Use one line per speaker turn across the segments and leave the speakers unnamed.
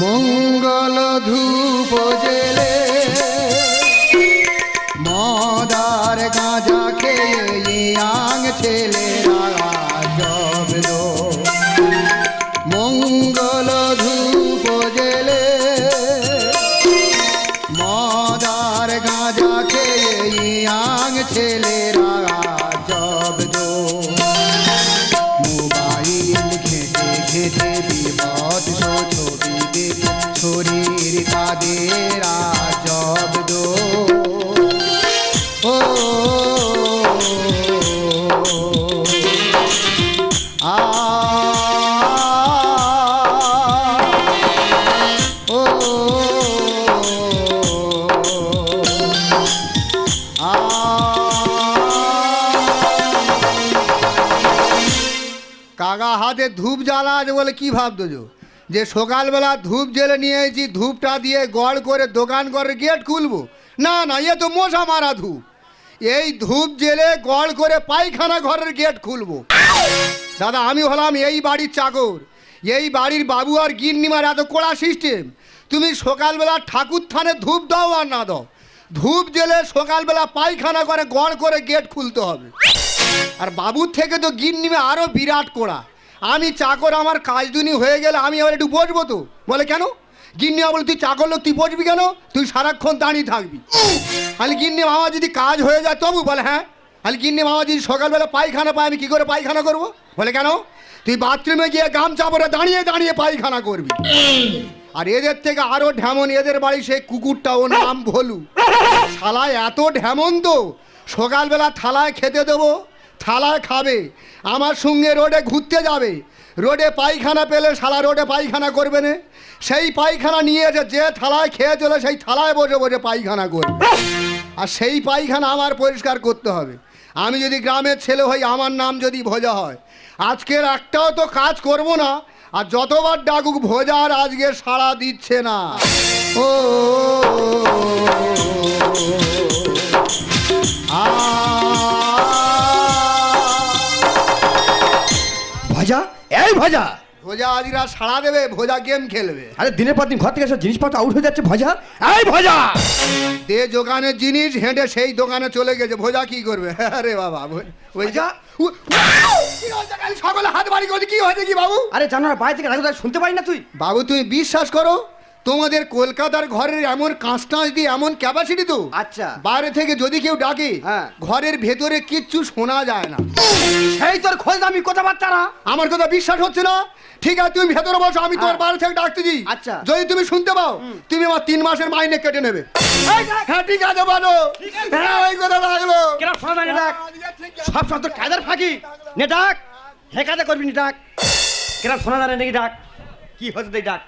মঙ্গল ধূপ জেলে হাতে ধূপ জ্বালা আছে বলে কি ভাবতো? যে সকালবেলা ধূপ জেলে নিয়ে এসেছি, ধূপটা দিয়ে গড় করে দোকান করে গেট খুলবো? না না, এ তো মশা মারা ধূপ। এই ধূপ জেলে গড় করে পায়খানা ঘরের গেট খুলবো। দাদা, আমি হলাম এই বাড়ির চাকর। এই বাড়ির বাবু আর গিন্নিমার এত কড়া সিস্টেম। তুমি সকালবেলা ঠাকুর থানে ধূপ দাও আর না দাও। ধূপ জেলে সকালবেলা পায়খানা করে গড় করে গেট খুলতে হবে। আর বাবুর থেকে তো গিন্নিমে আরও বিরাট কোড়া। আমি চাকর, আমার কাজ দুনি হয়ে গেলে আমি আবার একটু বসবো তো। বলে কেন? গিন্নি বলে, তুই চাকর লোক, তুই বসবি কেন? তুই সারাক্ষণ দাঁড়িয়ে থাকবি। আমি গিন্নি মামা যদি কাজ হয়ে যায়, তবু বলে হ্যাঁ। আমি গিন্নি মামা যদি সকালবেলা পায়খানা পায়, আমি কী করে পায়খানা করব? বলে কেন? তুই বাথরুমে গিয়ে গামচা পরে দাঁড়িয়ে দাঁড়িয়ে পায়খানা করবি। আর এদের থেকে আরও ঢেমন এদের বাড়ি সেই কুকুরটা ও নাম ভলু। শালায় এত ঢেমন তো, সকালবেলা থালায় খেতে দেবো থালায় খাবে, আমার সঙ্গে রোডে ঘুরতে যাবে। রোডে পায়খানা পেলে শালা রোডে পায়খানা করবে না। সেই পায়খানা নিয়ে এসে যে থালায় খেয়ে চলে, সেই থালায় বসে বসে পায়খানা করবে। আর সেই পায়খানা আমার পরিষ্কার করতে হবে। আমি যদি গ্রামের ছেলে হই, আমার নাম যদি ভোজা হয়। আজকের একটাও তো কাজ করব না, আর যতবার ডাকুক ভোজার আজকে সাড়া দিচ্ছে না। ও, আ
ভাজা? এই ভোজা!
ভোজা আজরা সাড়া দেবে ভোজা গেম খেলবে।
আরে দিনের পর দিন ঘর থেকে সব জিনিসপত্র আউট হয়ে যাচ্ছে ভোজা? এই ভোজা!
দে দোকানে জিনিস হেঁটে সেই দোকানে চলে গেছে ভোজা কি করবে? আরে বাবা
ভোজা?
সকালে হাত বাড়ি করে কি হয়েছে কি বাবু?
আরে জানো না বাইরে থেকে শুনতে পাই না তুই।
বাবু তুমি বিশ্বাস করো তোমাদের কলকাতার ঘরের এমন কাঁচ টাঁচ দিয়ে এমন ক্যাপাসিটি তো?
আচ্ছা।
বাইরে থেকে যদি কেউ ডাকে
হ্যাঁ।
ঘরের ভেতরে কিচ্ছু শোনা যায় না।
সেই তোর খোঁজ আমি কথাবার্তা না
আমার কথা বিশ্বাস হচ্ছে না? ঠিক আছে তুমি ভেতরে বসো আমি তোর
হ্যাঁ।
বাইরে থেকে ডাকতেছি
আচ্ছা।
যদি তুমি শুনতে পাও তুমি আমার তিন মাসের মাইনে কেটে নেবে।
এই দেখ,
হ্যাঁ ঠিক আছে বলো। হ্যাঁ ওই কথা লাগল।
কেন শোনা না ডাক সব সব তোর কায়দার ফাঁকি। নে ডাক হেকাতে করবি নি ডাক কেন শোনা না নাকি ডাক কি হচ্ছে ডাক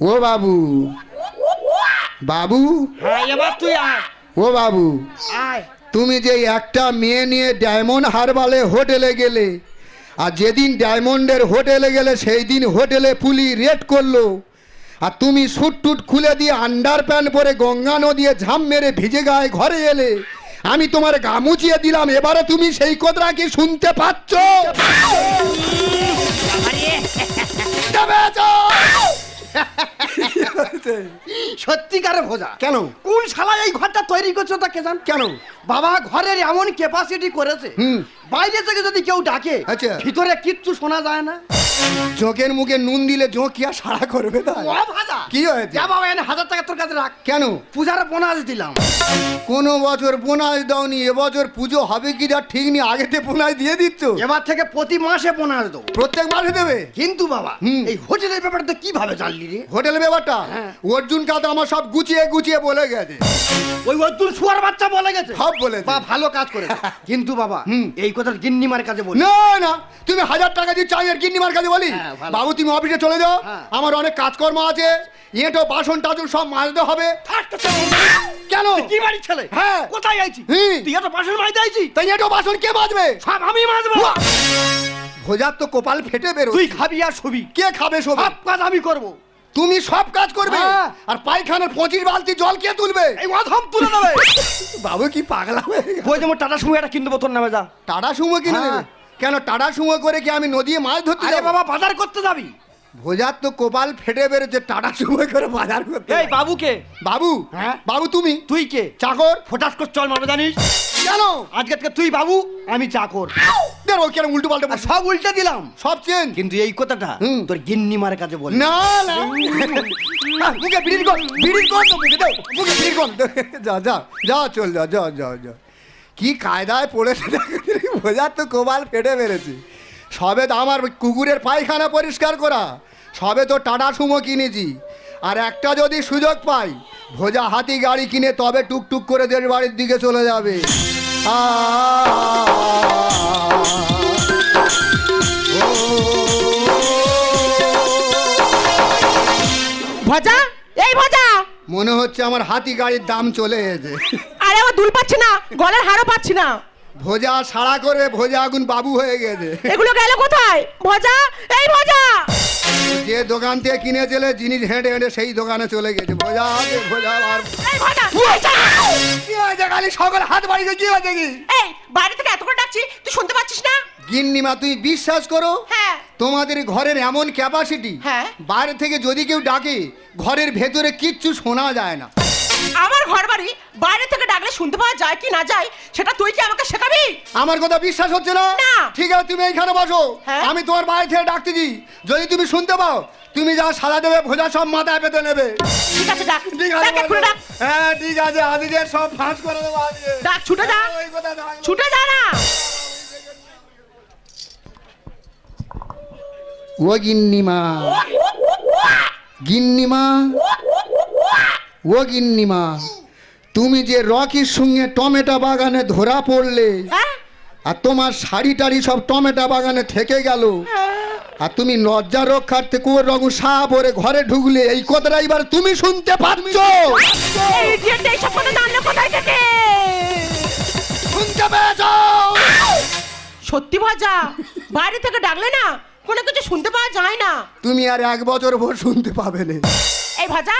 ও বাবু। বাবু?
হ্যাঁ তুই
ও বাবু তুমি যে একটা মেয়ে নিয়ে ডায়মন্ড হারবালে হোটেলে গেলে আর যেদিন ডায়মন্ডের হোটেলে গেলে সেই দিন হোটেলে পুলি রেড করল আর তুমি সুট টুট খুলে দিয়ে আন্ডার প্যান্ট পরে গঙ্গা নদীয়ে ঝাম মেরে ভিজে গায়ে ঘরে এলে আমি তোমার গা মুচিয়ে দিলাম এবারে তুমি সেই কথা কি শুনতে পাচ্ছ?
সত্যিকারে ভোজা।
কেন?
কোন শালা এই ঘরটা তৈরি করছ তা কে জান?
কেন?
বাবা ঘরের এমন ক্যাপাসিটি করেছে
হুম।
বাইরে থেকে যদি কেউ ডাকে
আচ্ছা।
ভিতরে কিচ্ছু শোনা যায় না।
জোকের মুখে নুন দিলে জোঁক কি আর সাড়া করবে তাই?
ও ভাজা।
কি হয়েছে?
যা বাবা এনে হাজার টাকা তোর কাছে রাখ।
কেন?
পূজার বোনাস দিলাম।
কোনো বছর বোনাস দাওনি এবছর পুজো হবে কি যা ঠিক নেই আগেতে বোনাস দিয়ে দিচ্ছ?
এবার থেকে প্রতি মাসে বোনাস দেবো।
প্রত্যেক মাসে দেবে?
কিন্তু বাবা। এই হোটেলের ব্যাপারটা কীভাবে জানলি রে?
হোটেল ব্যাপারটা?
হ্যাঁ।
অর্জুন কাদা আমার সব গুছিয়ে গুছিয়ে বলে গেছে।
ওই অর্জুন শুয়ার বাচ্চা বলে গেছে।
সব বলেছে।
বা ভালো কাজ করে কিন্তু বাবা এই কথা গিন্নিমার কাছে বলি।
না না তুমি হাজার টাকা দিয়ে চাই আর গিন্নিমার কাছে বলি।
হ্যাঁ, ভালো।
বাবু তুমি অফিসে চলে যাও।
হ্যাঁ।
আমার অনেক কাজকর্ম আছে। এঁটো বাসন টাসন সব মাজতে হবে।
থাক তো চল।
কেন?
তুই কি বাড়ির ছেলে?
হ্যাঁ।
কোথায় আইছি?
হুম।
তুই এত বাসন মাইতে আইছি?
তাই এঁটো বাসন কে মাজবে?
সব আমি মাজবো।
ভোজার তো কপাল ফেটে বেরো
তুই খাবি আর শুবি।
কে খাবে সব
সব কাজ আমি করব।
তুমি সব কাজ করবে।
হ্যাঁ।
আর পায়খানার পঁচিশ বালতি জল কে তুলবে?
এই অধম তুলে নেবে।
বাবু কি পাগলা হয়ে?
বই যেমন টাটা সুমো একটা কিনবো তোর নামে যা।
টাটা সুমো কিনে
হ্যাঁ।
কেন টাটা সুমো করে কি আমি নদী মাছ ধরতে
বাবা বাজার করতে যাবি।
ভোজার তো কপাল ফেটে বেরোচ্ছে টাটা সময় করে বাজার করতে।
এই বাবুকে।
বাবু
হ্যাঁ?
বাবু তুমি?
তুই কে?
চাকর?
ফোটাস কর চল মারবে জানিস?
কেন?
আজকে থেকে তুই বাবু আমি চাকর।
দেখো কেন উল্টো পাল্টা
সব উল্টে দিলাম।
সব চেঞ্জ
কিন্তু এই কথাটা
হুম।
তোর গিন্নি মার কাছে বল।
না না। মুখে বিড়ির কর বিড়ির কর তো মুখে দাও মুখে বিড়ির কর যা যা যা চল যা যা যা যা। কি কায়দায় পড়েছে ভোজার তো কোবাল ফেটে বেড়েছে সবে তো আমার কুকুরের পায়খানা পরিষ্কার করা। সবে তো টাটা সুমো কিনেছি। আর একটা যদি সুযোগ পাই ভোজা হাতি গাড়ি কিনে তবে টুকটুক করে দেড় বাড়ির দিকে চলে যাবে।
ভজা? এই ভজা!
মনে হচ্ছে আমার হাতি গাড়ির দাম চলে এসেছে।
আরে আমার দুল পাচ্ছি না গলার হারও পাচ্ছি না।
ভোজা সাড়া করে ভোজা আগুন বাবু হয়ে গেছে।
এগুলো গেল কোথায়? ভোজা? এই ভজা!
যে দোকান থেকে কিনে কিনেছিলে জিনিস হেঁটে হেঁটে সেই দোকানে চলে গেছে। ভোজা আছে ভোজা আর কি হয়েছে? খালি? সকল হাত বাড়িতে কি হয়েছে কি?
এই বাইরে থেকে এত করে ডাকছি তুই শুনতে পাচ্ছিস না?
গিন্নিমা তুই বিশ্বাস করো?
হ্যাঁ।
তোমাদের ঘরের এমন ক্যাপাসিটি
হ্যাঁ।
বাইরে থেকে যদি কেউ ডাকে ঘরের ভেতরে কিচ্ছু শোনা যায় না।
আমার ঘর বাড়ি বাইরে থেকে ডাকলে শুনতে পাওয়া যায় কি না যায় সেটা তুই কি আমাকে শেখাবি?
আমার কথা বিশ্বাস হচ্ছে না?
না।
ঠিক আছে তুমি এইখানে বসো।
হ্যাঁ।
আমি তোমার বাড়ি থেকে ডাকতেছি যদি তুমি শুনতে পাও তুমি যা সাদা দেবে ভোজা সব মাথায় পেতে নেবে।
ঠিক আছে ডাক।
ঠিক
ডাক
আছে
এক্ষুনি
বলো।
ডাক।
হ্যাঁ ঠিক আছে আদিদের সব ফাঁস করে দেবো আজকে
ডাক ছুটে যা।
ওই কথা নয়।
ছুটে যা না।
ও গিন্নিমা। গিন্নিমা। ও গিন্নিমা তুমি যে রকির সঙ্গে টমেটো বাগানে ধরা পড়লে
হ্যাঁ?
আর তোমার শাড়ি টাড়ি সব টমেটো বাগানে থেকে গেল আর তুমি লজ্জা রক্ষার্থে কোর রঙ সা পরে ঘরে ঢুকলে এই কথাটা এবার তুমি শুনতে পাচ্ছ।
থেকে?
শুনতে পেয়েছ?
সত্যি ভজা বাইরে থেকে ডাকলে না কোনো কিছু শুনতে পাওয়া যায় না।
তুমি আর এক বছর ভোর শুনতে পাবে না।
এই ভাজা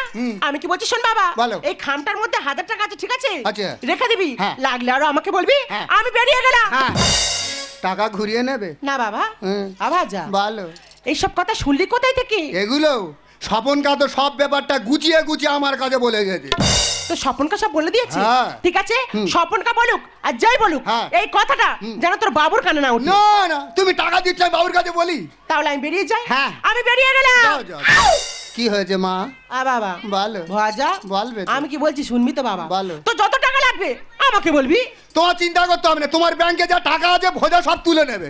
আমি কি বলছি শোন বাবা? এই খামটার মধ্যে হাজার টাকা আছে ঠিক আছে। রেখে দিবি?
হ্যাঁ।
লাগলে আরও আমাকে বলবি?
হ্যাঁ।
আমি বেরিয়ে গেলাম।
হ্যাঁ। টাকা ঘুরিয়ে নেবে।
না বাবা
ভালো
এইসব কথা শুনলি কোথায় থেকে?
এগুলো স্বপন কা তো সব ব্যাপারটা গুছিয়ে গুছিয়ে আমার কাছে বলে গেছে।
তো স্বপনকা সব বলে দিয়েছে। ঠিক আছে। স্বপনকা বলুক আর যাই বলুক। এই কথাটা যেন তোর বাবুর কানে না
না না তুমি টাকা দিচ্ছ বাবুর কাছে বলি।
তাহলে আমি বেরিয়ে যাই?
হ্যাঁ।
আমি বেরিয়ে গেলাম।
কি হয়েছে মা?
আ বাবা।
ভালো
ভাজা?
বলবে।
আমি কি বলছি শুনবি তো বাবা?
বলো।
তো যত টাকা লাগবে আমাকে বলবি।
তোমার চিন্তা করতে হবে না তোমার ব্যাংকে যা টাকা আছে ভোজা সব তুলে নেবে।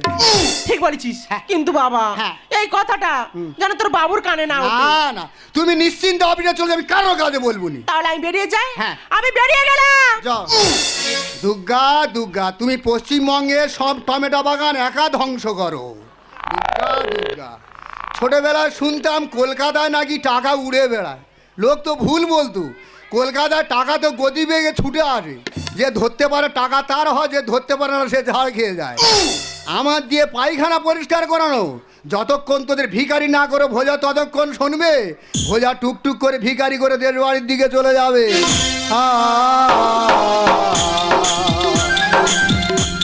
ঠিক বলেছিস। কিন্তু বাবা
হ্যাঁ।
এই কথাটা যেন তোর বাবুর কানে না ওঠে।
না না। তুমি নিশ্চিন্তে অফিসে চলে যাবে কারও কাছে বলব নি।
তাহলে আমি বেরিয়ে যাই?
হ্যাঁ।
আমি বেরিয়ে গেলাম।
যাও। দুর্গা দুর্গা তুমি পশ্চিমবঙ্গে সব টমেটো বাগান একা ধ্বংস করো। দুর্গা দুর্গা। ছোটবেলায় শুনতাম কলকাতায় নাকি টাকা উড়ে বেড়ায় লোক তো ভুল বলতো কলকাতায় টাকা তো গদি বেগে ছুটে আসে যে ধরতে পারে টাকা তার হয় যে ধরতে পারে না সে ঝাড় খেয়ে যায় আমার দিয়ে পায়খানা পরিষ্কার করানো যতক্ষণ তোদের ভিকারি না করে ভোজা ততক্ষণ শুনবে ভোজা টুকটুক করে ভিখারি করে দেড় বাড়ির দিকে চলে যাবে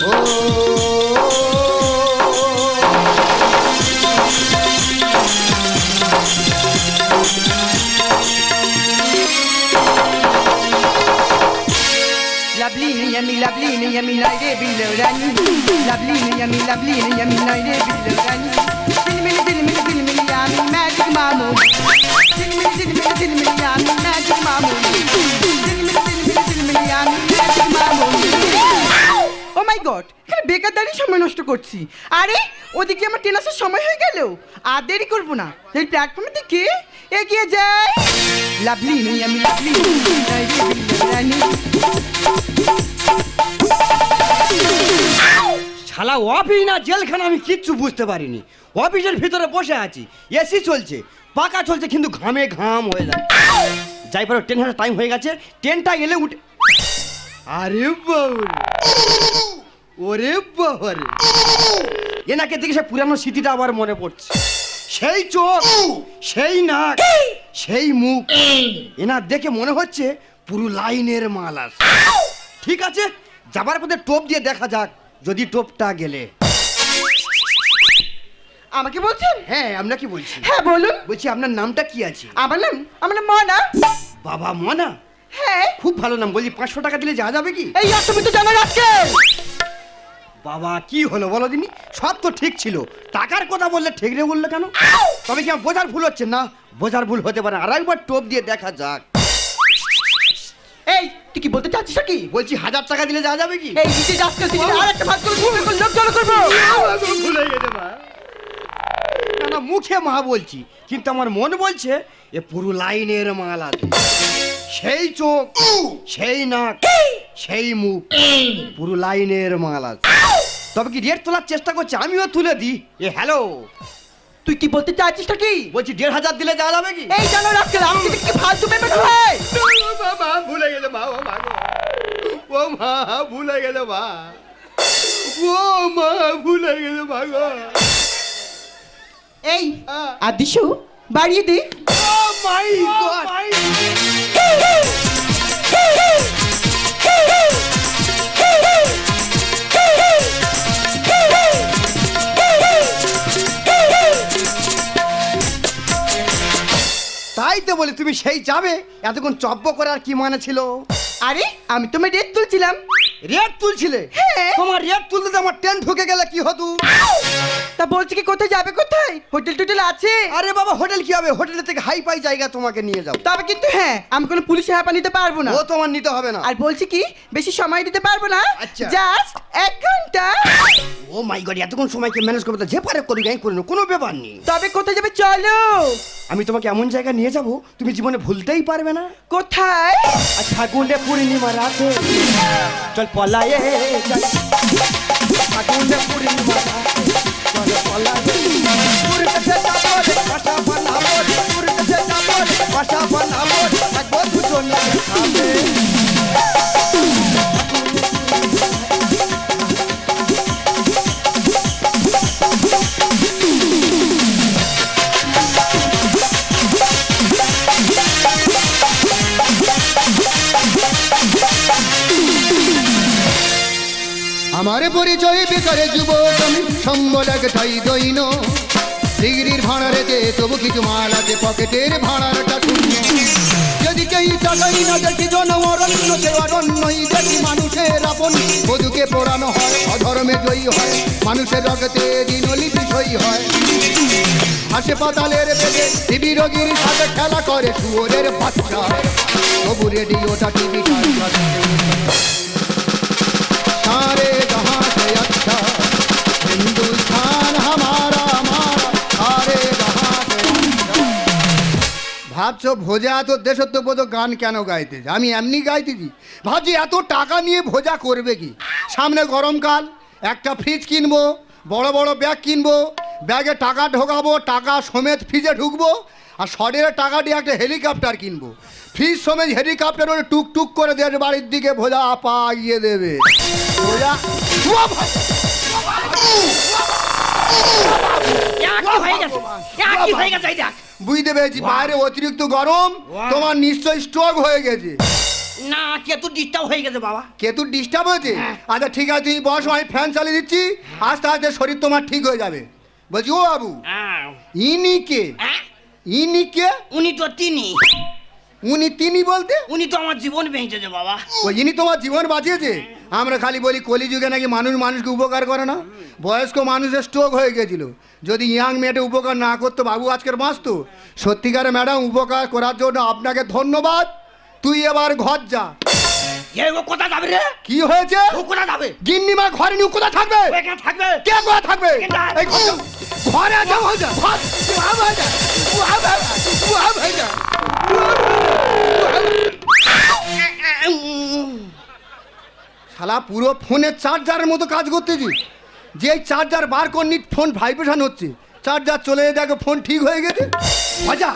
ও
Yummy, lovely, yummy, night, below Rani. Lovely, yummy, lovely, yummy, night, below Rani. Dilmili, dilmili, dilmili, yummy, magic mamu. Dilmili, dilmili, dilmili, yummy, magic mamu. Dilmili, dilmili, dilmili, yummy, magic mamu. ও my god এখানে বেকার দাঁড়িয়ে সময় নষ্ট করছি আরে ওদিকে আমার ট্রেন আসার সময় হয়ে গেল আর দেরি করব না এই প্ল্যাটফর্মের দিকে এগিয়ে যাই লাভলি আমি লাভলি
শালা অফিস না জেলখানা আমি কিচ্ছু বুঝতে পারিনি। অফিসের ভিতরে বসে আছি এসি চলছে পাকা চলছে কিন্তু ঘামে ঘাম হয়ে যায় যাই পারো ট্রেন হাজার টাইম হয়ে গেছে ট্রেনটা এলে উঠে আরে বাবরে ওরে বাবারে এনাকে দেখে সে পুরানো স্মৃতিটা আবার মনে পড়ছে। সেই চোখ সেই নাক সেই মুখ এনার দেখে মনে হচ্ছে পুরো লাইনের মাল আছে। ঠিক আছে? যাবার পথে টোপ দিয়ে দেখা যাক যদি টোপটা গেলে।
আমাকে বলছেন?
হ্যাঁ আপনাকে বলছি?
হ্যাঁ বলুন।
বলছি আপনার নামটা কি আছে?
আমার নাম? আমার নাম মনা।
বাবা মনা?
হ্যাঁ।
খুব ভালো নাম বলছি পাঁচশো টাকা দিলে যাওয়া যাবে কি?
এই তুমি তো জানো আজকে
বাবা কি হলো বলো দিনি? সব তো ঠিক ছিল। টাকার কথা বললে ঠিক রে বললে কেন? তবে কি বোঝার ভুল হচ্ছে? না বোঝার ভুল হতে পারে আর একবার টোপ দিয়ে দেখা যাক।
এই তুই কি বলতে চাচ্ছিস কি
বলছি হাজার টাকা দিলে যাওয়া যাবে কি?
এই নিচে তুই আর একটা ভাগ করে দিবি, লোক জড়ো করব?
ভুলে গেছে মা। না মুখে মা বলছি। কিন্তু আমার মন বলছে এ পুরো লাইনের মাল আছে। সেই চোখ সেই নাক সেই মুখ পুরো লাইনের মাল আছে। তবে কি রেট তোলার চেষ্টা করছে? আমিও তুলে দিই। এ হ্যালো
তুই কি বলতে চাচ্ছিস কি
বলছি দেড় হাজার দিলে যাওয়া যাবে কি?
এই জানো আজকে আমি কি ফালতু পেমেন্ট হয়?
মা ভুলে গেলে মা ও মা ও মা ভুলে গেলে মা। ও মা ভুলে গেলে মা
এই আর দিশু বাড়িয়ে দে।
Oh my God! তাই তো বলি তুমি সেই যাবে? এতক্ষণ চব্য করার কি মানে ছিল?
আরে আমি তোমার রেট তুলছিলাম।
রেট তুলছিলে?
হ্যাঁ।
তোমার রেট তুলতে তো আমার ট্রেন ঢুকে গেলে কি হতো?
তা বলছি কি কোথায় যাবে কোথায়? হোটেল টোটেল আছে?
আরে বাবা হোটেল কি হবে? হোটেলের থেকে হাই ফাই জায়গা তোমাকে নিয়ে যাও
তবে কিন্তু হ্যাঁ আমি কোনো পুলিশে হ্যাপা নিতে পারব না।
ও তোমার নিতে হবে না।
আর বলছি কি বেশি সময় দিতে পারব না।
আচ্ছা।
জাস্ট এক ঘণ্টা।
ও মাই গড এতক্ষণ সময়কে ম্যানেজ করবে তো যে পারে করি গাই করে কোনো ব্যাপার নেই।
তবে কোথায় যাবে চলো।
আমি তোমাকে এমন জায়গায় নিয়ে যাব তুমি জীবনে ভুলতেই পারবে না।
কোথায়?
আচ্ছা গুন্ডে পূর্ণিমা রাতে চল পলায়ে চল। আগুনে পূর্ণিমা চল পলায়ে। ভাষা বানাবো থাকব দুজনে
আমার পরিচয় বেকারে যুবক আমি সম্বল একটাই দৈন। ডিগ্রির ভাড়ারেতে তবু কিছু মাল আছে, পকেটের ভাড়ারটা শূন্য যদি কেই টাকাই না দেখি জনমরণ্য, সে অরণ্যই দেখি মানুষের আপন। বধুকে পোড়ানো হয়, অধর্মে জয়ী হয়, মানুষের রক্তে দিনলি বিষয়ী হয়। হাসে পাতালের বেগে টিবি রোগীর সাথে খেলা করে শুয়োরের বাচ্চা। তবু রেডিওটা টিভিটা ভাবছ ভোজা এত দেশত্ববোধ গান কেন গাইতেছে আমি এমনি গাইতেছি। ভাবছি এত টাকা নিয়ে ভোজা করবে কি? সামনে গরমকাল, একটা ফ্রিজ কিনবো, বড় বড় ব্যাগ কিনবো ব্যাগে টাকা ঢোকাবো, টাকা সমেত ফ্রিজে ঢুকবো, আর শরের টাকা দিয়ে একটা হেলিকপ্টার কিনবো। ফ্রিজ সমেত হেলিকপ্টার ওরে টুক টুক করে দেশ বাড়ির দিকে ভোজা আপা গিয়ে দেবে। ভোজা হয়ে গেছে? উয়া ভাই! বুঝতে পেরেছি বাইরে অতিরিক্ত গরম তোমার নিশ্চয়ই স্ট্রোক হয়ে গেছে।
না কেতু ডিস্টার্ব হয়ে গেছে বাবা।
কেতু ডিস্টার্ব হয়েছে? আচ্ছা ঠিক আছে তুমি বসো আমি ফ্যান চালিয়ে দিচ্ছি। আস্তে আস্তে শরীর তোমার ঠিক হয়ে যাবে। বলছি ও বাবু ইনি কে? ইনি কে?
উনি তো তিনি।
উনি তিনি বলতে
উনি তো আমার জীবন বেঁচেছে বাবা
ও ইনি তোমার জীবন বাঁচিয়েছে আমরা খালি বলি কলিযুগে নাকি মানুষ মানুষকে উপকার করে না বয়স্ক মানুষের স্ট্রোক হয়ে গেছিল যদি ইয়াং মেয়েটা উপকার না করতো বাবু আজকের বাঁচতো সত্যিকারে ম্যাডাম উপকার করার জন্য আপনাকে ধন্যবাদ তুই এবার ঘর যা
কোথা যাবে রে
কি হয়েছে
ও কোথা যাবে
গিন্নিমা ঘরে নিয়ে কোথায় থাকবে
থাকবে
কে থাকবে ঘরে যাও। যাও ঘর শালা পুরো ফোনের চার্জারের মতো কাজ করতেছি যে চার্জার বার করনি ফোন ভাইব্রেশন হচ্ছে। চার্জার চলে দেখো ফোন ঠিক হয়ে গেছে।
মজা?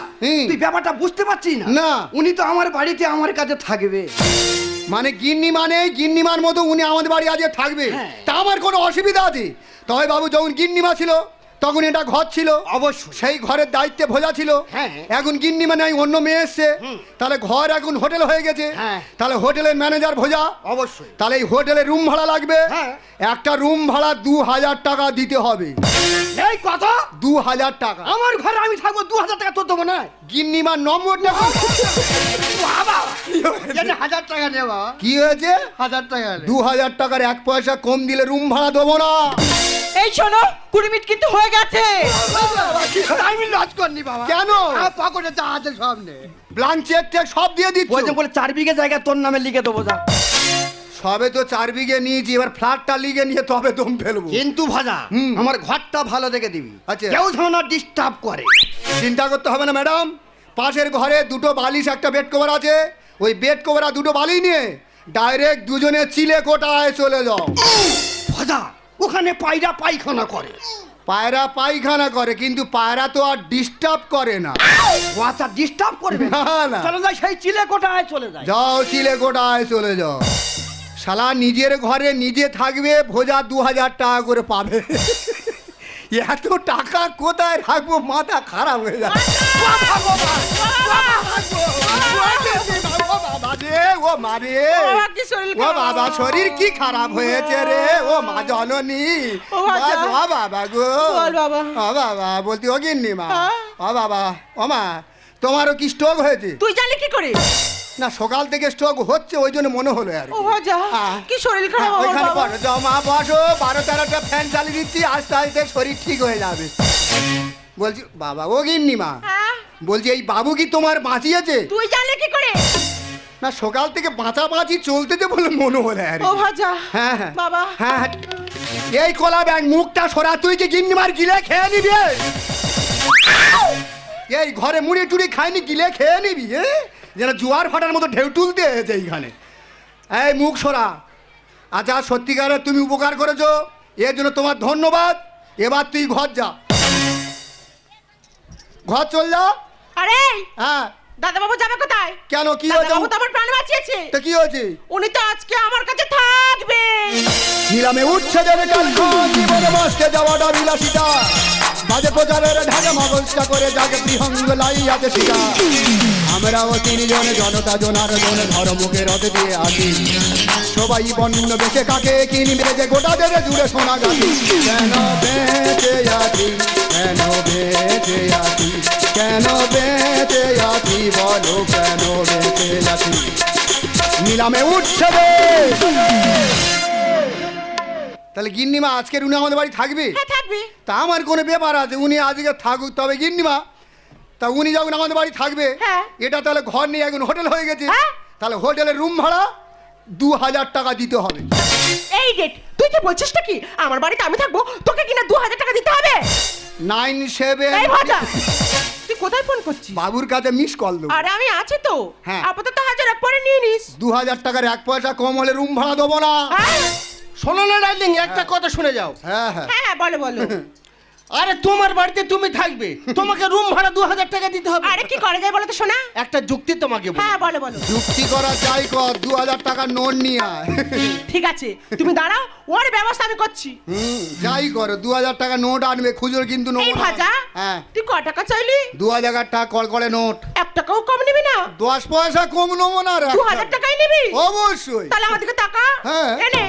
তুই ব্যাপারটা বুঝতে পারছিস না?
না।
উনি তো আমার বাড়িতে আমার কাছে থাকবে।
মানে গিন্নি মানে গিন্নিমার মতো উনি আমাদের বাড়ি আজকে থাকবে।
হ্যাঁ।
তা আমার কোনো অসুবিধা আছে? তবে বাবু যখন গিন্নিমা ছিল তখন এটা ঘর ছিল।
অবশ্যই।
সেই ঘরের দায়িত্বে ভোজা ছিল।
হ্যাঁ।
এখন গিন্নি মানে অন্য মেয়ে এসছে। তাহলে ঘর এখন হোটেল হয়ে গেছে।
হ্যাঁ।
তাহলে হোটেলের ম্যানেজার ভোজা।
অবশ্যই।
তাহলে এই হোটেলে রুম ভাড়া লাগবে।
হ্যাঁ।
একটা রুম ভাড়া দু হাজার টাকা দিতে হবে।
এই কত
দু হাজার টাকা।
আমার ঘরে আমি থাকব দু হাজার টাকা তোর দেবো না?
গিন্নিমার নম্বরটা
বাবা! এটা হাজার টাকা নে বাবা।
কি হয়েছে?
হাজার টাকা
দু হাজার টাকার এক পয়সা কম দিলে রুম ভাড়া দেবো না।
এই শোনো কুড়ি মিনিট কিন্তু হয়ে গেছে।
আমি লজ করনি বাবা।
কেন?
পকেটে যা আছে সব নে।
ব্লাঙ্ক চেক টেক সব দিয়ে দিচ্ছ?
বলে চার বিঘে জায়গা তোর নামে লিখে দেবো যা।
সবে তো চার বিঘে নিয়েছি এবার ফ্ল্যাটটা লিগে নিয়ে তবে দম ফেলব।
কিন্তু ভাজা আমার ঘরটা ভালো দেখে দিবি।
আচ্ছা।
কেউ যেন ডিস্টার্ব করে।
চিন্তা করতে হবে না ম্যাডাম। পাশের ঘরে দুটো বালিশ একটা বেড কভার আছে। ওই বেড কভার আর দুটো বালি নিয়ে ডাইরেক্ট দুজনে চিলে কোটায় চলে যাও।
ভাজা ওখানে পায়রা পায়খানা করে।
পায়রা পায়খানা করে কিন্তু পায়রা তো আর ডিস্টার্ব করে না।
ও আচ্ছা ডিস্টার্ব করবে না?
না।
চলে যায় সেই চিলে কোটায় চলে যায়
যাও চিলে কোটায় চলে যাও। শালা নিজের ঘরে নিজে থাকবে ভোজা দু হাজার টাকা করে পাবে। এত টাকা কোথায় রাখব মাথা খারাপ হয়ে যাবে ও বাবা রে, ও মা রে।
বাবা, শরীর
ও বাবা শরীর কি খারাপ হয়েছে রে ও মা জননী
ও
বাবা গো
বাবা।
ও বাবা বলতি ও গিন্নি মা
হ্যাঁ?
ও বাবা ও মা তোমারও কি স্ট্রোক হয়েছে
তুই জানলি কি করে
না সকাল থেকে স্ট্রোক হচ্ছে ওই জন্য মনে হলো আর কি।
ও
হ্যাঁ।
কি শরীর খারাপ
হ্যাঁ, ওইখানে
বাবা
বসো যাও মা বসো বারো তেরোটা ফ্যান চালিয়ে দিচ্ছি আস্তে আস্তে শরীর ঠিক হয়ে যাবে বলছি বাবা ও গিন্নি মা
হ্যাঁ?
বলছি এই বাবু কি তোমার বাঁচিয়েছে
তুই জানলি কি করে
না সকাল থেকে বাঁচা বাঁচি চলতেছে বলে মনে হলো আর
ও ভাজা
হ্যাঁ হ্যাঁ
বাবা
হ্যাঁ হ্যাঁ এই কলা ব্যাং মুখটা সরা তুই কি গিন্নিমার গিলে খেয়ে নিবি এই ঘরে মুড়ি টুড়ি খাইনি গিলে খেয়ে নিবি এ? যেন জোয়ার ফাটার মতো ঢেউ তুলতে এসেছে এইখানে। এই মুখ সরা। আচ্ছা সত্যিকারের তুমি উপকার করেছ এর জন্য তোমার ধন্যবাদ। এবার তুই ঘর যা। ঘর চল যা।
আরে
হ্যাঁ।
দাদা বাবু যাবে কোথায়?
কেন কি হয়েছে?
বাবু তো আমার প্রাণ বাঁচিয়েছে।
তো কি হয়েছে?
উনি তো আজকে আমার কাছে থাকবে।
নিলামে উঠছে যাবে কালক্ষণ জীবনে বাঁচতে যাওয়াটা বিলাসিতা। বাজে প্রচারের ঢাকা মগজটা করে যাকে বিহঙ্গ লাই আছে শিকা আমরাও তিনজনে জনতা জনার জনে ধর্মকে রথে দিয়ে আসি। সবাই বন্য বেঁচে কাকে কিনবে যে গোটা দেবে জুড়ে শোনা গাছি কেন বেঁচে আছি, কেন বেঁচে আছি, কেন বেঁচে আছি বলো কেন বেঁচে আছি। নিলামে উঠছে তাহলে গিন্নিমা আজকের উনি আমাদের বাড়ি থাকবে?
হ্যাঁ থাকবে।
তা আমার কোনো ব্যাপার আছে উনি আজকে থাকুক। তবে গিন্নিমা তা উনি যখন আমাদের বাড়ি থাকবে
হ্যাঁ।
এটা তাহলে ঘর নিয়ে এখন হোটেল হয়ে গেছে।
হ্যাঁ।
তাহলে হোটেলের রুম ভাড়া দু হাজার টাকা দিতে হবে।
এই রেট তুই কি বলছিসটা কি আমার বাড়িতে আমি থাকব তোকে কিনা দু হাজার টাকা দিতে হবে?
নাইন সেভেন
তুই কোথায় ফোন করছিস?
বাবুর কাছে মিস কল দেবো।
আরে আমি আছি তো।
হ্যাঁ।
আপাতত হাজার এক পরে নিয়ে নিস।
দু হাজার টাকার এক পয়সা কম হলে রুম ভাড়া দেবো না।
হ্যাঁ।
শোনো না ডার্লিং একটা কথা শুনে যাও।
হ্যাঁ হ্যাঁ।
হ্যাঁ হ্যাঁ বলো বলো।
আরে তোমার বাড়িতে তুমি থাকবে তোমাকে রুম ভাড়া দু হাজার টাকা দিতে হবে
আরে কি করা যায় বলো তো শোনা
একটা যুক্তি তোমাকে বলি।
হ্যাঁ বলো বলো
যুক্তি করা যাই কর দু হাজার টাকা নোট নিয়ে আয়
ঠিক আছে তুমি দাঁড়াও ওর ব্যবস্থা আমি করছি
হুম, যাই করো দু হাজার টাকা নোট আনবে খুচরো কিন্তু
এই
নেব
ভাজা
হ্যাঁ
তুই ক টাকা চাইলি
দু হাজার টাকা কল করে নোট
এক টাকাও কম নিবি না
দশ পয়সা কম নেব না রে।
দু হাজার টাকাই নিবি
অবশ্যই
তাহলে আমার দিকে তাকা
হ্যাঁ।
এনে।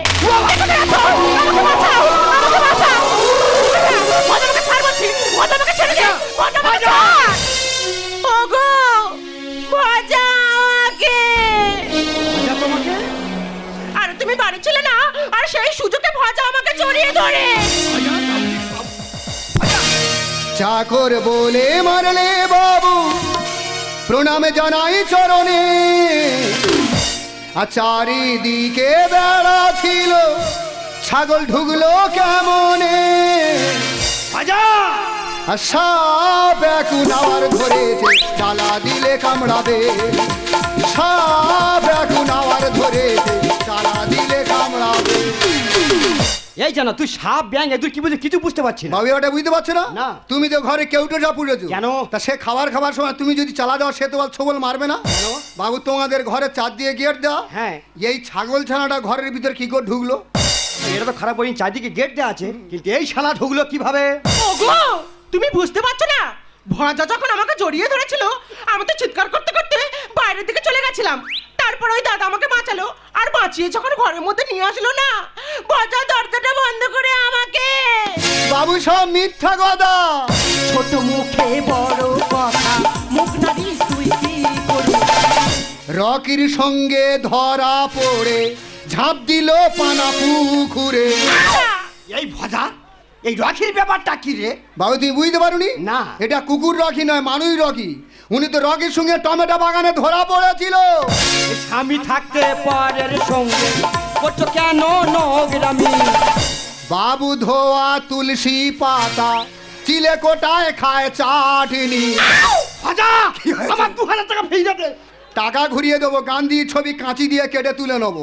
আমাকে বাঁচাও আমাকে বাঁচাও আমাকে ছাড় বলছি মজা ছেড়ে দে মজা ছাড়! ওগো মজা আমাকে
তোমাকে?
আর তুমি বাড়ি ছিলে না আর সেই সুযোগে ভজা আমাকে জড়িয়ে ধরে।
চাকর বলে মারলে বাবু প্রণামে জানাই চরণে। আর চারিদিকে বেড়া ছিল ছাগল ঢুকলো কেমনে? সাপ এখন আবার ধরেছে চালা দিলে কামড়াবে। সাপ এখন আবার ধরেছে চালা দিলে কামড়াবে।
এই জানো তুই সাপ ব্যাং এদের কি বুঝে কিছু বুঝতে পারছি না।
বাবু ওটা বুঝতে পারছ না?
না।
তুমি তো ঘরে কেউটোটা পুড়েছো
কেন?
তা সে খাবার খাবার সময় তুমি যদি চালা দাও সে তোমার ছবল মারবে না। বাবু তোমাদের ঘরে চার দিয়ে গেট দেওয়া।
হ্যাঁ।
এই ছাগল ছানাটা ঘরের ভিতর কি করে ঢুকলো?
এটা তো খারাপ বলিনি চারদিকে গেট দেওয়া আছে কিন্তু এই শালা ঢুকলো কীভাবে?
ওগো তুমি বুঝতে পারছ না? ভজা যখন আমাকে জড়িয়ে ধরেছিল আমি তো চিৎকার করতে করতে বাইরের দিকে চলে গেছিলাম। তারপর ওই দাদা আমাকে বাঁচালো আর বাঁচিয়ে যখন ঘরের মধ্যে নিয়ে আসলো না ভজা দরজাটা বন্ধ করে আমাকে।
বাবু সব মিথ্যা কথা।
ছোট মুখে বড় কথা মুখ নারী তুই কি করবি?
রকির সঙ্গে ধরা পড়ে ঝাঁপ দিল পানা পুকুরে।
এই ভজা এই রকির ব্যাপারটা কি রে?
বাবু তুমি বুঝতে পারোনি?
না।
এটা কুকুর রকি নয় মানুষ রকি। উনি তো রকির সঙ্গে টমেটো বাগানে ধরা পড়েছিল।
স্বামী থাকতে পরের সঙ্গে করছ কেন নগরামি
বাবু ধোয়া তুলসী পাতা চিলে কোটায় খায় চাটনি।
ভজা আমার দু হাজার টাকা যাবে
টাকা ঘুরিয়ে দেবো গান্ধীর ছবি কাঁচি দিয়ে কেটে তুলে নেব।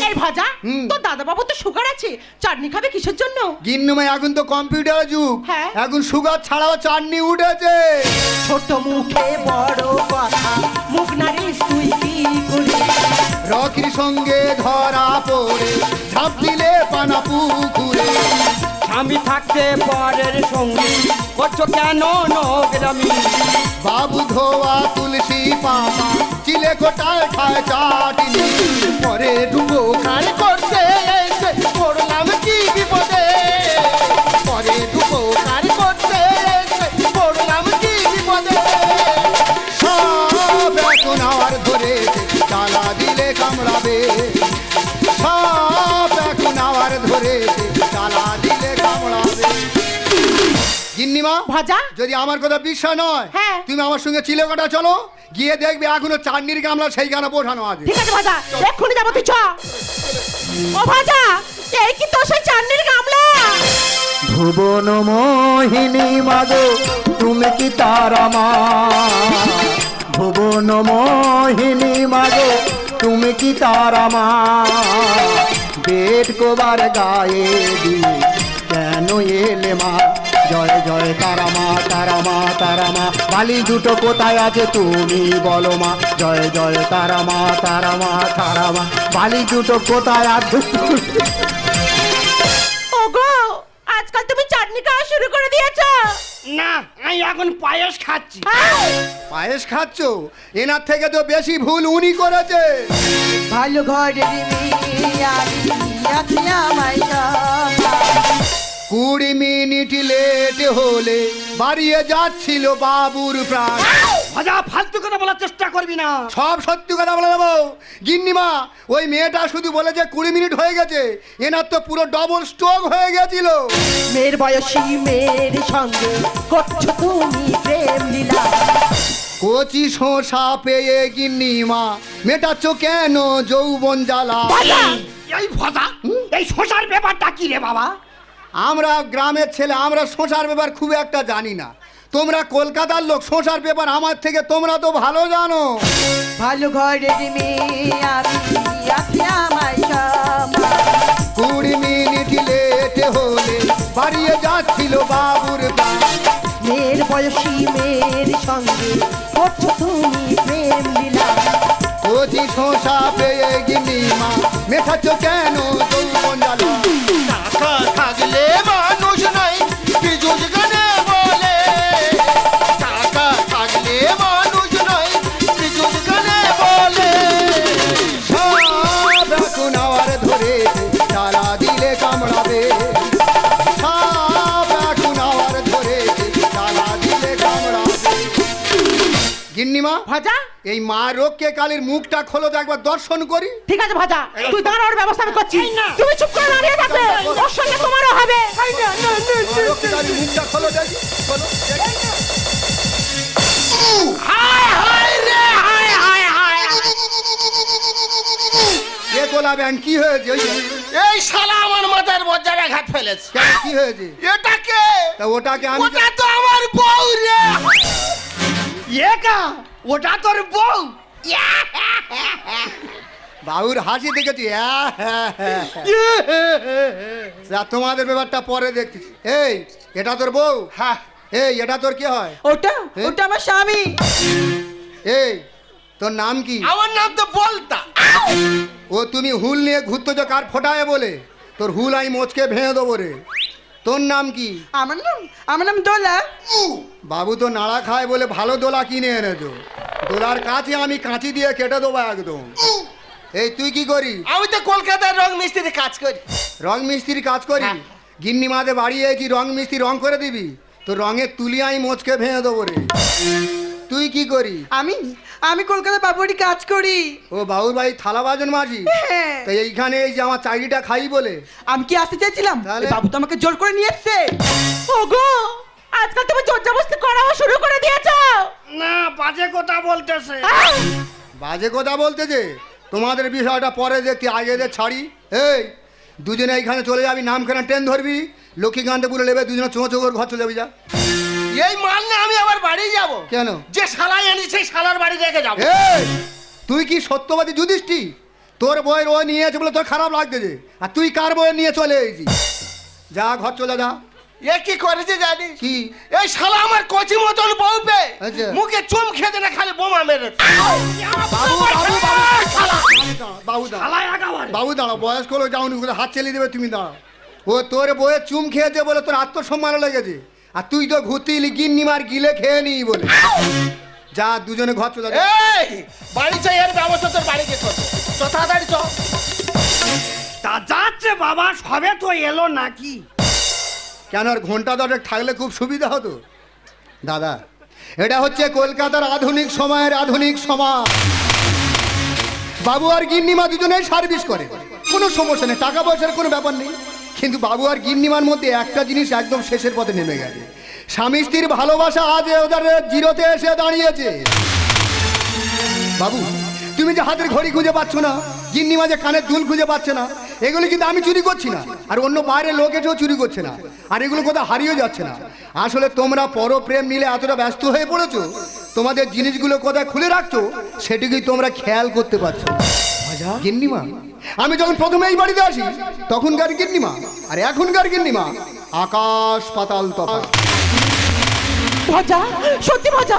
এই ভাজা
হুম।
তোর দাদা বাবু তো সুগার আছে চাটনি খাবে কিসের জন্য?
গিন্নমে এখন তো কম্পিউটার যুগ।
হ্যাঁ।
এখন সুগার ছাড়াও চাটনি উঠেছে।
ছোট মুখে বড় কথা মুখ নারী তুই কি করবি
রকির সঙ্গে ধরা পড়ে ঝাঁপ দিলে পানা পুকুরে।
স্বামী থাকতে পরের সঙ্গে করছ কেন নগরামি
বাবু ধোয়া তুলসী পাতা চিলে কোটায় খায় চাটিনি। পরে ডুবো খান করতে এসে পড়লাম কি বিপদে গিন্নিমা
ভাজা?
যদি আমার কথা বিশ্বাস নয়
হ্যাঁ।
তুমি আমার সঙ্গে চিলে চিলেকোটা চলো গিয়ে দেখবে এখনও চাটনির গামলা সেই সেইখানে বোঝানো আছে।
ঠিক আছে ভাজা এক্ষুনি যাব তুই চ। ও ভাজা এই কি তোর সেই চাটনির গামলা?
ভুবন মোহিনী মাগো তুমি কি তারা মা? ভুবন মোহিনী মাগো তুমি কি তারা মা? বেট কোবার গায়ে দিয়ে কেন এলে মা? জয় জয় তারা মা তারা মা তারা মা। বালি দুটো কোথায় আছে তুমি বলো মা। জয় জয় তারা মা তারা মা তারা মা। বালি দুটো কোথায় আছে
ওগো আজকাল তুমি চাটনি খাওয়া শুরু করে দিয়েছ।
না আমি এখন পায়েস খাচ্ছি?
পায়েস খাচ্ছ? এনার থেকে তো বেশি ভুল উনি করেছে।
ভালো আমায়
কুড়ি মিনিট লেট হলে বাড়িয়ে যাচ্ছিল বাবুর প্রাণ।
ভজা ফালতু কথা বলার চেষ্টা করবি না।
সব সত্যি কথা বলে দেবো। গিন্নিমা ওই মেয়েটা শুধু বলেছে কুড়ি মিনিট হয়ে গেছে এনার তো পুরো ডবল স্ট্রোক হয়ে গেছিল।
মেয়ের বয়সী মেয়ের সঙ্গে করছ তুমি প্রেম লীলা।
কচি শোষা পেয়ে গিন্নিমা মেটাচ্ছ কেন যৌবন জ্বালা?
এই ভজা এই শশার ব্যাপারটা কি রে বাবা?
আমরা গ্রামের ছেলে আমরা শোষার ব্যাপার খুব একটা জানি না। তোমরা কলকাতার লোক শোষার ব্যাপার আমার থেকে তোমরা তো ভালো জানো।
ভালো আমি
কুড়ি মিনিট লেট হলে বাড়িয়ে যাচ্ছিল বাবুর
মেয়ের বয়সী মেয়ের সঙ্গে করছ তুমি প্রেম লীলা।
কচি শোষা পেয়ে গিন্নিমা মেটাচ্ছ কেন যৌবন জ্বালা?
টাকা থাকলে মানুষ
এই মা রোগকে কালীর মুখটা খোলো তো একবার দর্শন করি।
ঠিক আছে ভাজা তুই দাঁড়ানোর ব্যবস্থা আমি করছি। তুমি চুপ করে দাঁড়িয়ে থাকবে ওর সঙ্গে তোমারও হবে।
মা রোগকে কালীর মুখটা খোলো দেখি খোলো দেখি।
রে
এ কোলা ব্যান কি হয়েছে? ওই
এই শালা আমার মাথার মজ্জার আঘাত ফেলেছে।
কি হয়েছে?
এটাকে
তা ওটাকে আমি
ওটা তো আমার বউ রে।
একা? ওটা তোর বউ।
বাবুর হাসি দেখেছি হ্যাঁ, হ্যাঁ, হ্যাঁ। তোমাদের ব্যাপারটা পরে দেখতেছি এই এটা তোর বউ?
হ্যাঁ।
এই এটা তোর কি হয়?
ওটা ওটা আমার স্বামী।
এই তোর নাম কি?
আমার নাম তো বলতা।
ও তুমি হুল নিয়ে ঘুরতো যে কার ফোটায় বলে? তোর হুল আমি মোচকে ভেঙে দেবো রে। তোর নাম কি?
আমার নাম আমার নাম দোলা।
বাবু তো নাড়া খায় বলে ভালো দোলা কিনে এনেছো। দোলার কাছে আমি কাঁচি দিয়ে কেটে দেবো একদম। এই তুই কি করি
আমি তো কলকাতার রং মিস্ত্রি কাজ করি।
রং মিস্ত্রির কাজ করি
হ্যাঁ।
গিন্নি মাঝে বাড়িয়েছি রং মিস্ত্রি রং করে দিবি? তো রঙের তুলি আমি মোচকে ভেঙে দেবো রে। তুই কি করি
আমি আমি কলকাতা বাবুরি কাজ করি।
ও বাবুর ভাই থালা বাজন মাঝি?
হ্যাঁ।
তো এইখানে এই যে আমার চাকরিটা খাই বলে?
আমি কি আসতে চাইছিলাম
তাহলে?
এই বাবু তো আমাকে জোর করে নিয়ে এসছে।
ওগো আজকাল তুমি জোর জবরদস্তি করা শুরু করে দিয়েছ।
না বাজে কথা বলতেছে।
আহ!
বাজে কথা বলতেছে? তোমাদের বিষয়টা পরে দেখতে আগে যে ছাড়ি? এই দুজনে এইখানে চলে যাবি নামখানা ট্রেন ধরবি লক্ষ্মীকান্তে পুরো নেবে দুজনে চোঁ চোখ ঘর চলে যাবি যা।
এই মাল নিয়ে আমি আবার বাড়ি যাব।
কেন?
যে শালাই আনি সেই শালার বাড়ি রেখে যাব।
তুই কি সত্যবাদী যুধিষ্ঠি? তোর বইয়ের ও নিয়েছে বলে তোর খারাপ লাগতেছে আর তুই কার বইয়ের নিয়ে চলে এসেছি যা ঘর চলে যা।
এ কি করেছে জানিস?
কি?
এই শালা আমার কচি মতন বউ পেয়ে
আচ্ছা।
মুখে চুম খেতে না খালি বোমা মেরেছে।
বাবু বাবু বাবু। বাবু দাঁড়া। বয়স্ক লোক কোথাও হাত চালিয়ে দেবে তুমি দাঁড়া। ও তোর বইয়ের চুম খেয়েছে বলে তোর আত্মসম্মান লেগেছে। আর তুই তো ঘুরতে ইলি গিন্নি মার গিলে খেয়ে নি বলে। যা দুজনে ঘর চলে।
এই বাড়ি চাই এর ব্যবস্থা তোর বাড়িতে করবে। তো তাড়াতাড়ি চ।
তা যাচ্ছে বাবা সবে তো এলো নাকি?
কেন আর ঘণ্টা দশেক থাকলে খুব সুবিধা হতো? দাদা এটা হচ্ছে কলকাতার আধুনিক সময়ের আধুনিক সমাজ। বাবু আর গিন্নিমা দুজনেই সার্ভিস করে। কোনো সমস্যা নেই টাকা পয়সার কোনো ব্যাপার নেই। কিন্তু বাবু আর গিন্নিমার মধ্যে একটা জিনিস একদম শেষের পথে নেমে গেছে। স্বামী স্ত্রীর ভালোবাসা আজ ওদের জিরোতে এসে দাঁড়িয়েছে। বাবু তুমি যে হাতের ঘড়ি খুঁজে পাচ্ছ না গিন্নি মাঝে কানের দুল খুঁজে পাচ্ছে না এগুলো কিন্তু আমি চুরি করছি না আর অন্য বাইরের লোক এসেও চুরি করছে না আর এগুলো কোথাও হারিয়েও যাচ্ছে না। আসলে তোমরা পরপ্রেম নিলে এতটা ব্যস্ত হয়ে পড়েছো তোমাদের জিনিসগুলো কোথায় খুলে রাখছো সেটুকুই তোমরা খেয়াল করতে পারছ। গিন্নিমা আমি যখন প্রথমে এই বাড়িতে আসি, তখনকার গিন্নিমা, আর এখনকার গিন্নিমা, আকাশ পাতাল তফাৎ
মজা, সত্যি মজা,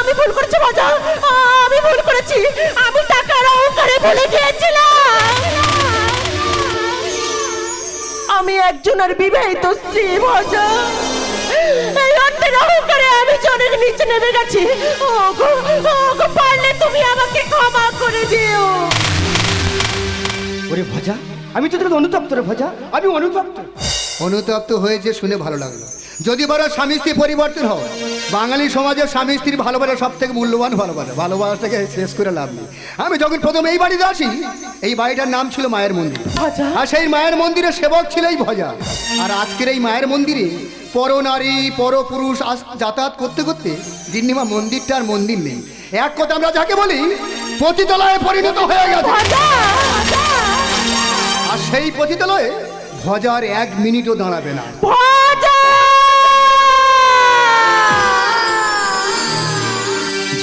আমি ভুল করেছি মজা, আমি ভুল করেছি। আমি টাকার অহংকারে ভুলে গিয়েছিলাম। আমি একজনের বিবাহিত স্ত্রী, মজা। এই অন্যের অহংকারে আমি জনের নিচে নেমে গেছি। ওগো ওগো, পারলে তুমি আমাকে ক্ষমা করে দিও।
ওরে ভজা আমি তো তোকে অনুতপ্ত রে ভজা আমি অনুতপ্ত।
অনুতপ্ত হয়েছে শুনে ভালো লাগল। যদি বড় স্বামী স্ত্রী পরিবর্তন হয় বাঙালি সমাজের স্বামী স্ত্রীর ভালোবাসা সব থেকে মূল্যবান ভালোবাসা। ভালোবাসাটাকে শেষ করে লাভ নেই। আমি যখন প্রথম এই বাড়িতে আসি এই বাড়িটার নাম ছিল মায়ের মন্দির। আর সেই মায়ের মন্দিরে সেবক ছিল এই ভজা। আর আজকের এই মায়ের মন্দিরে পর নারী পর পুরুষ যাতায়াত করতে করতে দিন্নিমা মন্দিরটা আর মন্দির নেই। এক কথা আমরা যাকে বলি পতিতলায় পরিণত হয়ে গেছে। আর সেই পতিতলয়ে ভজার এক মিনিটও দাঁড়াবে না।
ভজা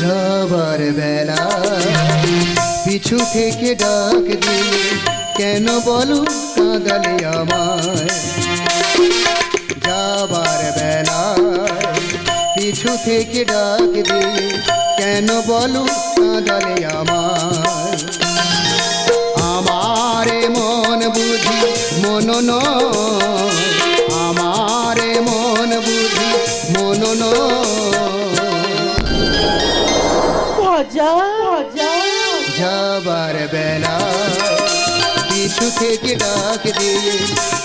যাবার বেলা পিছু থেকে ডাক দিয়ে কেন বলো কাঁদালে আমায়? যাবার বেলা পিছু থেকে ডাক দিয়ে কেন বলো কাঁদালে আমায়? আমারে মন বুঝি মন আমারে মন বুঝি মন যাবার বেলা কিছু থেকে ডাক দিয়ে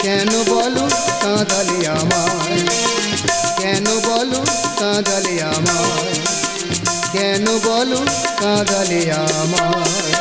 কেন বলো কাঁদালে আমায়? কেন বলো কাঁদালে আমায়? কেন বলো কাঁদালে আমায়?